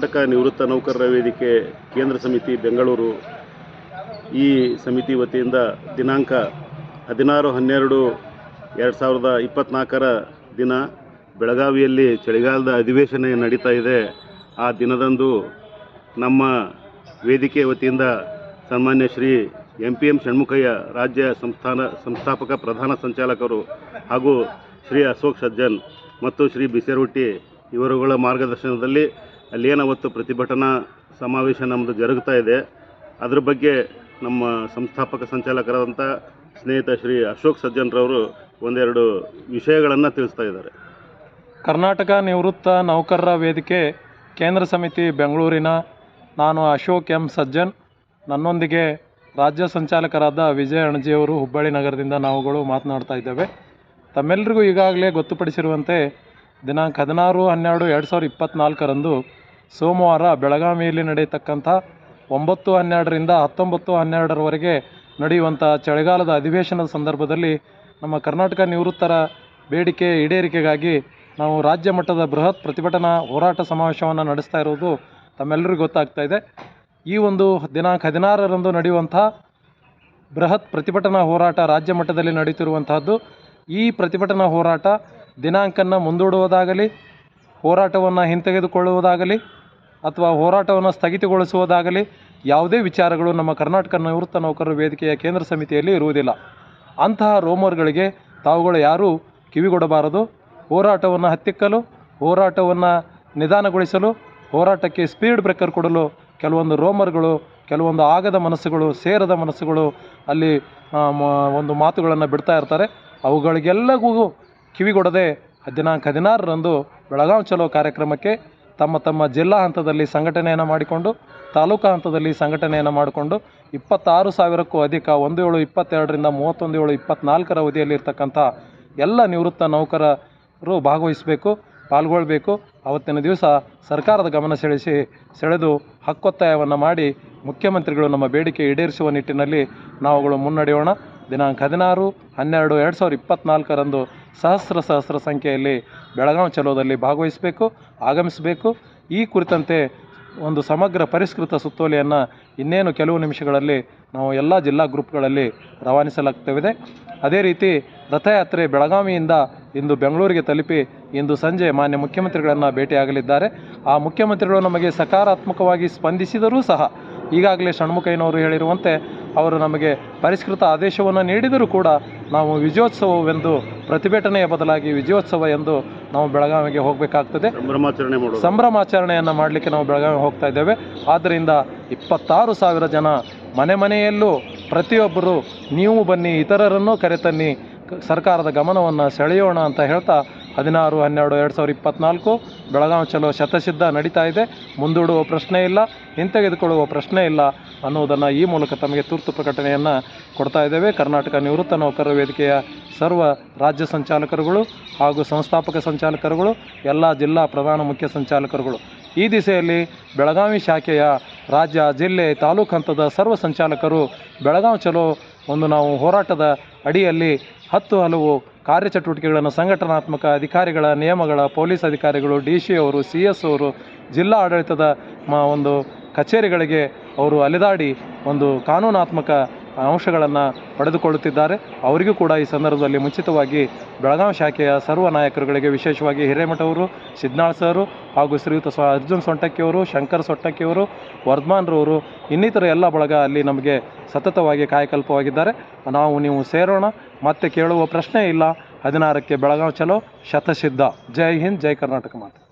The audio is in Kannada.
ಕರ್ನಾಟಕ ನಿವೃತ್ತ ನೌಕರರ ವೇದಿಕೆ, ಕೇಂದ್ರ ಸಮಿತಿ, ಬೆಂಗಳೂರು. ಈ ಸಮಿತಿ ವತಿಯಿಂದ ದಿನಾಂಕ ಹದಿನಾರು ಹನ್ನೆರಡು ಎರಡು ಸಾವಿರದ ಇಪ್ಪತ್ತ್ನಾಲ್ಕರ ದಿನ ಬೆಳಗಾವಿಯಲ್ಲಿ ಚಳಿಗಾಲದ ಅಧಿವೇಶನ ನಡೀತಾ ಇದೆ. ಆ ದಿನದಂದು ನಮ್ಮ ವೇದಿಕೆ ವತಿಯಿಂದ ಸನ್ಮಾನ್ಯ Shri M P M Shanmukhaiah, ರಾಜ್ಯ ಸಂಸ್ಥಾನ ಸಂಸ್ಥಾಪಕ ಪ್ರಧಾನ ಸಂಚಾಲಕರು ಹಾಗೂ ಶ್ರೀ ಅಶೋಕ್ ಸಜ್ಜನ್ ಮತ್ತು ಶ್ರೀ ಬಿಸೇರುಟ್ಟಿ ಇವರುಗಳ ಮಾರ್ಗದರ್ಶನದಲ್ಲಿ ಅಲ್ಲೇನು ಅವತ್ತು ಪ್ರತಿಭಟನಾ ಸಮಾವೇಶ ನಮ್ಮದು ಜರುಗ್ತಾ ಇದೆ. ಅದ್ರ ಬಗ್ಗೆ ನಮ್ಮ ಸಂಸ್ಥಾಪಕ ಸಂಚಾಲಕರಾದಂಥ ಸ್ನೇಹಿತ ಶ್ರೀ ಅಶೋಕ್ ಸಜ್ಜನ್ರವರು ಒಂದೆರಡು ವಿಷಯಗಳನ್ನು ತಿಳಿಸ್ತಾ ಇದ್ದಾರೆ. ಕರ್ನಾಟಕ ನಿವೃತ್ತ ನೌಕರರ ವೇದಿಕೆ ಕೇಂದ್ರ ಸಮಿತಿ ಬೆಂಗಳೂರಿನ ನಾನು ಅಶೋಕ್ ಎಂ ಸಜ್ಜನ್. ನನ್ನೊಂದಿಗೆ ರಾಜ್ಯ ಸಂಚಾಲಕರಾದ ವಿಜಯ ಅಣಜಿಯವರು ಹುಬ್ಬಳ್ಳಿ ನಗರದಿಂದ ನಾವುಗಳು ಮಾತನಾಡ್ತಾ ಇದ್ದೇವೆ. ತಮ್ಮೆಲ್ಲರಿಗೂ ಈಗಾಗಲೇ ಗೊತ್ತುಪಡಿಸಿರುವಂತೆ ದಿನಾಂಕ ಹದಿನಾರು ಹನ್ನೆರಡು ಎರಡು ಸಾವಿರದ ಇಪ್ಪತ್ತ್ನಾಲ್ಕರಂದು ಸೋಮವಾರ ಬೆಳಗಾವಿಯಲ್ಲಿ ನಡೆಯತಕ್ಕಂಥ ಒಂಬತ್ತು ಹನ್ನೆರಡರಿಂದ ಹತ್ತೊಂಬತ್ತು ಹನ್ನೆರಡರವರೆಗೆ ನಡೆಯುವಂಥ ಚಳಿಗಾಲದ ಅಧಿವೇಶನದ ಸಂದರ್ಭದಲ್ಲಿ ನಮ್ಮ ಕರ್ನಾಟಕ ನಿವೃತ್ತರ ಬೇಡಿಕೆ ಈಡೇರಿಕೆಗಾಗಿ ನಾವು ರಾಜ್ಯ ಮಟ್ಟದ ಬೃಹತ್ ಪ್ರತಿಭಟನಾ ಹೋರಾಟ ಸಮಾವೇಶವನ್ನು ನಡೆಸ್ತಾ ಇರೋದು ತಮ್ಮೆಲ್ಲರಿಗೂ ಗೊತ್ತಾಗ್ತಾ ಇದೆ. ಈ ಒಂದು ದಿನಾಂಕ ಹದಿನಾರರಂದು ನಡೆಯುವಂಥ ಬೃಹತ್ ಪ್ರತಿಭಟನಾ ಹೋರಾಟ ರಾಜ್ಯ ಮಟ್ಟದಲ್ಲಿ ನಡೀತಿರುವಂತಹದ್ದು. ಈ ಪ್ರತಿಭಟನಾ ಹೋರಾಟ ದಿನಾಂಕನ್ನು ಮುಂದೂಡುವುದಾಗಲಿ, ಹೋರಾಟವನ್ನು ಹಿಂತೆಗೆದುಕೊಳ್ಳುವುದಾಗಲಿ ಅಥವಾ ಹೋರಾಟವನ್ನು ಸ್ಥಗಿತಗೊಳಿಸುವುದಾಗಲಿ ಯಾವುದೇ ವಿಚಾರಗಳು ನಮ್ಮ ಕರ್ನಾಟಕ ನಿವೃತ್ತ ನೌಕರರ ವೇದಿಕೆಯ ಕೇಂದ್ರ ಸಮಿತಿಯಲ್ಲಿ ಇರುವುದಿಲ್ಲ. ಅಂತಹ ರೋಮರ್ಗಳಿಗೆ ತಾವುಗಳು ಯಾರೂ ಕಿವಿಗೊಡಬಾರದು. ಹೋರಾಟವನ್ನು ಹತ್ತಿಕ್ಕಲು, ಹೋರಾಟವನ್ನು ನಿಧಾನಗೊಳಿಸಲು, ಹೋರಾಟಕ್ಕೆ ಸ್ಪೀಡ್ ಬ್ರೇಕರ್ ಕೊಡಲು ಕೆಲವೊಂದು ರೋಮರ್ಗಳು, ಕೆಲವೊಂದು ಆಗದ ಮನಸ್ಸುಗಳು, ಸೇರದ ಮನಸ್ಸುಗಳು ಅಲ್ಲಿ ಒಂದು ಮಾತುಗಳನ್ನು ಬಿಡ್ತಾ ಇರ್ತಾರೆ. ಅವುಗಳಿಗೆಲ್ಲಗೂ ಕಿವಿಗೊಡದೆ ದಿನಾಂಕ ಹದಿನಾರರಂದು ಬೆಳಗಾವಿ ಚಲೋ ಕಾರ್ಯಕ್ರಮಕ್ಕೆ ತಮ್ಮ ತಮ್ಮ ಜಿಲ್ಲಾ ಹಂತದಲ್ಲಿ ಸಂಘಟನೆಯನ್ನು ಮಾಡಿಕೊಂಡು, ತಾಲೂಕಾ ಹಂತದಲ್ಲಿ ಸಂಘಟನೆಯನ್ನು ಮಾಡಿಕೊಂಡು, ಇಪ್ಪತ್ತಾರು ಸಾವಿರಕ್ಕೂ ಅಧಿಕ ಒಂದು ಏಳು ಇಪ್ಪತ್ತೆರಡರಿಂದ ಮೂವತ್ತೊಂದು ಏಳು ಇಪ್ಪತ್ತ್ನಾಲ್ಕರ ಅವಧಿಯಲ್ಲಿರ್ತಕ್ಕಂಥ ಎಲ್ಲ ನಿವೃತ್ತ ನೌಕರರು ಭಾಗವಹಿಸಬೇಕು, ಪಾಲ್ಗೊಳ್ಬೇಕು. ಅವತ್ತಿನ ದಿವಸ ಸರ್ಕಾರದ ಗಮನ ಸೆಳೆಸಿ, ಸೆಳೆದು ಹಕ್ಕೊತ್ತಾಯವನ್ನು ಮಾಡಿ ಮುಖ್ಯಮಂತ್ರಿಗಳು ನಮ್ಮ ಬೇಡಿಕೆ ಈಡೇರಿಸುವ ನಿಟ್ಟಿನಲ್ಲಿ ನಾವುಗಳು ಮುನ್ನಡೆಯೋಣ. ದಿನಾಂಕ ಹದಿನಾರು, ಹನ್ನೆರಡು, ಎರಡು ಸಾವಿರದ ಇಪ್ಪತ್ತ್ನಾಲ್ಕರಂದು ಸಹಸ್ರ ಸಹಸ್ರ ಸಂಖ್ಯೆಯಲ್ಲಿ ಬೆಳಗಾವಿ ಚಲೋದಲ್ಲಿ ಭಾಗವಹಿಸಬೇಕು, ಆಗಮಿಸಬೇಕು. ಈ ಕುರಿತಂತೆ ಒಂದು ಸಮಗ್ರ ಪರಿಷ್ಕೃತ ಸುತ್ತೋಲೆಯನ್ನು ಇನ್ನೇನು ಕೆಲವು ನಿಮಿಷಗಳಲ್ಲಿ ನಾವು ಎಲ್ಲ ಜಿಲ್ಲಾ ಗ್ರೂಪ್ಗಳಲ್ಲಿ ರವಾನಿಸಲಾಗ್ತವಿದೆ. ಅದೇ ರೀತಿ ರಥಯಾತ್ರೆ ಬೆಳಗಾವಿಯಿಂದ ಇಂದು ಬೆಂಗಳೂರಿಗೆ ತಲುಪಿ ಇಂದು ಸಂಜೆ ಮಾನ್ಯ ಮುಖ್ಯಮಂತ್ರಿಗಳನ್ನು ಭೇಟಿಯಾಗಲಿದ್ದಾರೆ. ಆ ಮುಖ್ಯಮಂತ್ರಿಗಳು ನಮಗೆ ಸಕಾರಾತ್ಮಕವಾಗಿ ಸ್ಪಂದಿಸಿದರೂ ಸಹ ಈಗಾಗಲೇ ಷಣ್ಮುಖಯ್ಯನವರು ಹೇಳಿರುವಂತೆ ಅವರು ನಮಗೆ ಪರಿಷ್ಕೃತ ಆದೇಶವನ್ನು ನೀಡಿದರೂ ಕೂಡ ನಾವು ವಿಜಯೋತ್ಸವವೆಂದು ಪ್ರತಿಭಟನೆಯ ಬದಲಾಗಿ ವಿಜಯೋತ್ಸವ ಎಂದು ನಾವು ಬೆಳಗಾವಿಗೆ ಹೋಗಬೇಕಾಗ್ತದೆ. ಸಂಭ್ರಮಾಚರಣೆ ಮಾಡೋದು. ಸಂಭ್ರಮಾಚರಣೆಯನ್ನು ಮಾಡಲಿಕ್ಕೆ ನಾವು ಬೆಳಗಾವಿಗೆ ಹೋಗ್ತಾ ಇದ್ದೇವೆ. ಆದ್ದರಿಂದ ಇಪ್ಪತ್ತಾರು ಸಾವಿರ ಜನ ಮನೆ ಮನೆಯಲ್ಲೂ ಪ್ರತಿಯೊಬ್ಬರು ನೀವು ಬನ್ನಿ ಇತರರನ್ನು ಕರೆತನ್ನಿ ಸರ್ಕಾರದ ಗಮನವನ್ನು ಸೆಳೆಯೋಣ ಅಂತ ಹೇಳ್ತಾ ಹದಿನಾರು, ಹನ್ನೆರಡು, ಎರಡು ಸಾವಿರದ ಇಪ್ಪತ್ತ್ನಾಲ್ಕು ಬೆಳಗಾವಿ ಚಲೋ ಶತಸಿದ್ಧ ನಡೀತಾ ಇದೆ. ಮುಂದೂಡುವ ಪ್ರಶ್ನೆ ಇಲ್ಲ, ಹಿಂತೆಗೆದುಕೊಳ್ಳುವ ಪ್ರಶ್ನೆ ಇಲ್ಲ ಅನ್ನೋದನ್ನು ಈ ಮೂಲಕ ತಮಗೆ ತುರ್ತು ಪ್ರಕಟಣೆಯನ್ನು ಕೊಡ್ತಾ ಇದ್ದೇವೆ. ಕರ್ನಾಟಕ ನಿವೃತ್ತ ನೌಕರರ ವೇದಿಕೆಯ ಸರ್ವ ರಾಜ್ಯ ಸಂಚಾಲಕರುಗಳು ಹಾಗೂ ಸಂಸ್ಥಾಪಕ ಸಂಚಾಲಕರುಗಳು, ಎಲ್ಲ ಜಿಲ್ಲಾ ಪ್ರಧಾನ ಮುಖ್ಯ ಸಂಚಾಲಕರುಗಳು. ಈ ದಿಸೆಯಲ್ಲಿ ಬೆಳಗಾವಿ ಶಾಖೆಯ ರಾಜ್ಯ, ಜಿಲ್ಲೆ, ತಾಲೂಕು ಹಂತದ ಸರ್ವ ಸಂಚಾಲಕರು ಬೆಳಗಾವಿ ಚಲೋ ಒಂದು ನಾವು ಹೋರಾಟದ ಅಡಿಯಲ್ಲಿ ಹತ್ತು ಹಲವು ಕಾರ್ಯಚಟುವಟಿಕೆಗಳನ್ನು ಸಂಘಟನಾತ್ಮಕ ಅಧಿಕಾರಿಗಳ, ನಿಯಮಗಳ, ಪೊಲೀಸ್ ಅಧಿಕಾರಿಗಳು ಡಿ ಸಿ ಅವರು ಸಿ ಎಸ್ ಅವರು, ಜಿಲ್ಲಾ ಆಡಳಿತದ ಮ ಒಂದು ಕಚೇರಿಗಳಿಗೆ ಅವರು ಅಲೆದಾಡಿ ಒಂದು ಕಾನೂನಾತ್ಮಕ ಅಂಶಗಳನ್ನು ಪಡೆದುಕೊಳ್ಳುತ್ತಿದ್ದಾರೆ. ಅವರಿಗೂ ಕೂಡ ಈ ಸಂದರ್ಭದಲ್ಲಿ ಮುಂಚಿತವಾಗಿ ಬೆಳಗಾವಿ ಶಾಖೆಯ ಸರ್ವ ನಾಯಕರುಗಳಿಗೆ, ವಿಶೇಷವಾಗಿ ಹಿರೇಮಠವರು, ಸಿದ್ನಾಳ್ ಸರು ಹಾಗೂ ಶ್ರೀಯುತ ಸ್ವ, ಅರ್ಜುನ್ ಸೊಂಟಕ್ಕಿಯವರು, ಶಂಕರ್ ಸೊಟ್ಟಕ್ಕಿಯವರು ವರ್ಧಮಾನ್ರವರು ಇನ್ನಿತರ ಎಲ್ಲ ಬಳಗ ಅಲ್ಲಿ ನಮಗೆ ಸತತವಾಗಿ ಕಾಯಕಲ್ಪವಾಗಿದ್ದಾರೆ. ನಾವು ನೀವು ಸೇರೋಣ, ಮತ್ತೆ ಕೇಳುವ ಪ್ರಶ್ನೆ ಇಲ್ಲ. ಹದಿನಾರಕ್ಕೆ ಬೆಳಗಾವಿ ಚಲೋ, ಶತಸಿದ್ಧ. ಜೈ ಹಿಂದ್, ಜೈ ಕರ್ನಾಟಕ ಮಾತು.